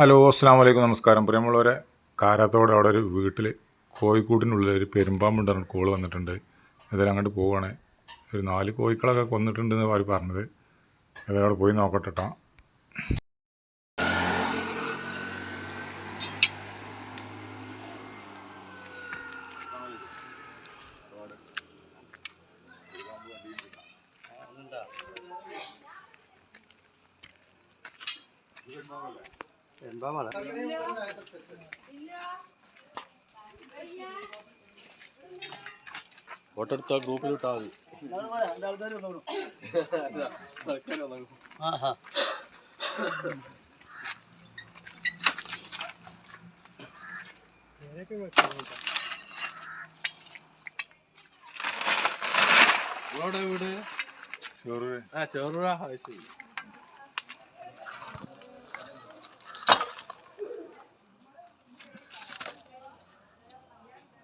Hello അസ്സാം വലൈക്കും നമസ്കാരം. പ്രിയമുള്ളവരെ കാരാത്തോടെ അവിടെ ഒരു വീട്ടിൽ കോഴിക്കൂട്ടിനുള്ളിൽ ഒരു പെരുമ്പാമ്പുണ്ട് കോൾ വന്നിട്ടുണ്ട്. ഏതായാലും അങ്ങോട്ട് പോവുകയാണ് ഒരു നാല് കോഴിക്കളൊക്കെ കൊന്നിട്ടുണ്ടെന്ന് അവർ പറഞ്ഞത്. ഏതായാലും അവിടെ പോയി നോക്കട്ടെ കേട്ടോ ഫോട്ടോ എടുത്ത ഗ്രൂപ്പിൽ ഇട്ടാൽ മതി. ഇവിടെ വീട്? ചോറ് ആ ചെറുപുഴ ശരി.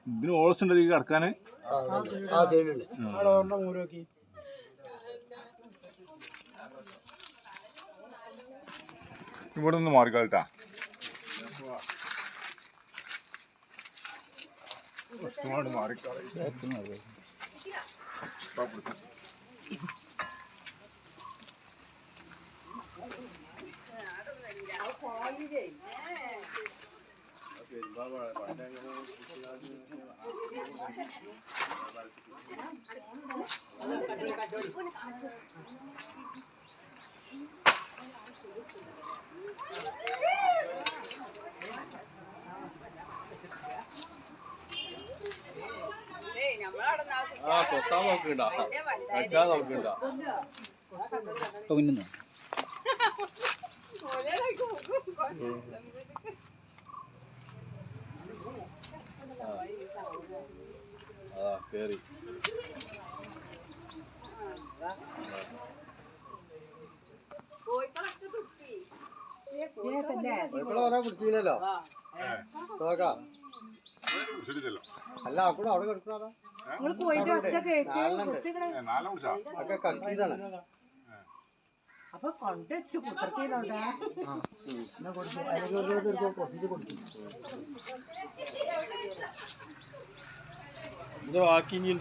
ഇതിന് ഓൾസ് ഉണ്ട് ഈ കിടക്കാൻ ആ സൈഡിലുണ്ട്. ഇവിടെ നിന്ന് മാറിക്കാളിട്ടാ. ഒരുപാട് മാറിക്കാളി. ആ കൊത്താൻ നോക്കണ്ട കഴിച്ചാൽ നോക്കണ്ട ആ കേറി പിടിച്ചില്ലല്ലോ നോക്കാം അല്ല അവിടെ അവിടെ കിടക്കുന്നതാ ഒക്കെ കക്കിയതാണ് അപ്പൊ കൊണ്ടുവച്ച് കുത്തിർത്തിയതോട്ടെ ഇത് do, aqui em